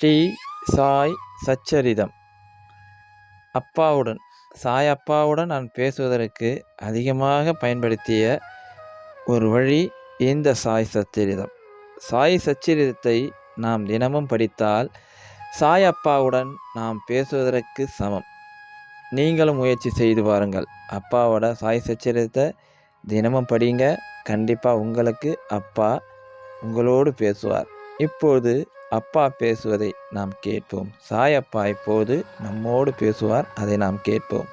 ஸ்ரீ சாய் சச்சரிதம். அப்பாவுடன் சாய் அப்பாவுடன் நான் பேசுவதற்கு அதிகமாக பயன்படுத்திய ஒரு வழி இந்த சாய் சச்சரிதம். சாய் சச்சரிதத்தை நாம் தினமும் படித்தால் சாய் அப்பாவுடன் நாம் பேசுவதற்கு சமம். நீங்களும் முயற்சி செய்து பாருங்கள். அப்பாவோட சாய் சச்சரிதத்தை தினமும் படிங்க. கண்டிப்பாக உங்களுக்கு அப்பா உங்களோடு பேசுவார். இப்போது அப்பா பேசுவதை நாம் கேட்போம். சாயப்பா இப்போது நம்மோடு பேசுவார் அதை நாம் கேட்போம்.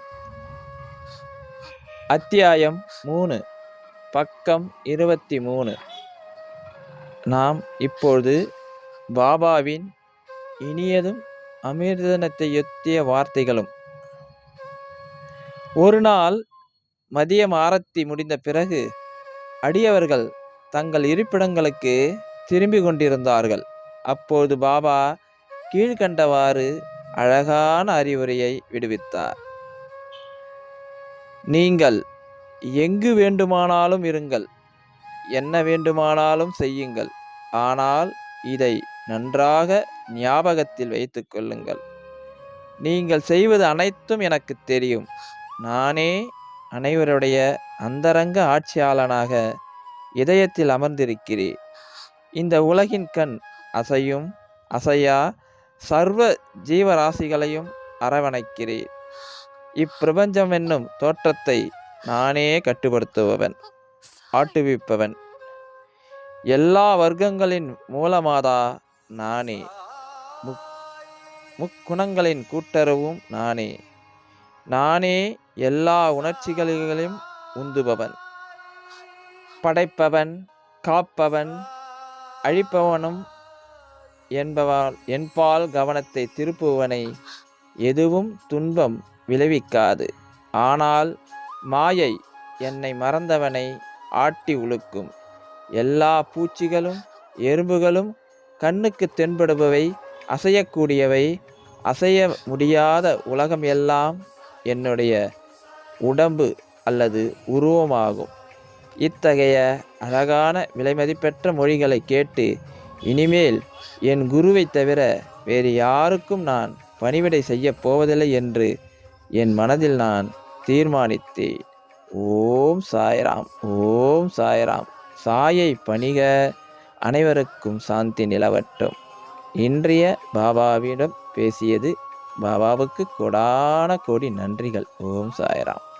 அத்தியாயம் மூணு. பக்கம் இருபத்தி மூணு நாம் இப்பொழுது பாபாவின் இனியதும் அமிர்தனத்தையொத்திய வார்த்தைகளும். ஒரு நாள் மதியம் ஆரத்தி முடிந்த பிறகு அடியவர்கள் தங்கள் இருப்பிடங்களுக்கு திரும்பி கொண்டிருந்தார்கள். அப்போது பாபா கீழ்கண்டவாறு அழகான அறிவுரையை விடுவித்தார். நீங்கள் எங்கு வேண்டுமானாலும் இருங்கள் என்ன வேண்டுமானாலும் செய்யுங்கள் ஆனால் இதை நன்றாக ஞாபகத்தில் வைத்துக் கொள்ளுங்கள். நீங்கள் செய்வது அனைத்தும் எனக்கு தெரியும். நானே அனைவருடைய அந்தரங்க ஆட்சியாளனாக இதயத்தில் அமர்ந்திருக்கிறேன். இந்த உலகின் கண் அசையும் அசையா சர்வ ஜீவராசிகளையும் அரவணைக்கிறேன் இப்பிரபஞ்சம் என்னும் தோற்றத்தை நானே கட்டுப்படுத்துபவன் ஆட்டுவிப்பவன். எல்லா வர்க்கங்களின் மூலமாதா நானே. முக் முக்குணங்களின் கூட்டுறவும் நானே. நானே எல்லா உணர்ச்சிகளையும் உந்துபவன். படைப்பவன் காப்பவன் அழிப்பவனும் என்பவால் என்பால் கவனத்தை திருப்புவனை எதுவும் துன்பம் விளைவிக்காது. ஆனால் மாயை என்னை மறந்தவனை ஆட்டி உழுக்கும். எல்லா பூச்சிகளும் எறும்புகளும் கண்ணுக்கு தென்படுபவை அசையக்கூடியவை அசைய முடியாத உலகம் எல்லாம் என்னுடைய உடம்பு அல்லது உருவமாகும். இத்தகைய அழகான விலைமதிப்பெற்ற மொழிகளை கேட்டு இனிமேல் என் குருவை தவிர வேறு யாருக்கும் நான் பணிவிடை செய்யப் போவதில்லை என்று என் மனதில் நான் தீர்மானித்தேன். ஓம் சாய்ராம் ஓம் சாய்ராம். சாயை பணிக அனைவருக்கும் சாந்தி நிலவட்டும். இன்றைய பாபாவிடம் பேசியது பாபாவுக்கு கொடான கோடி நன்றிகள். ஓம் சாய்ராம்.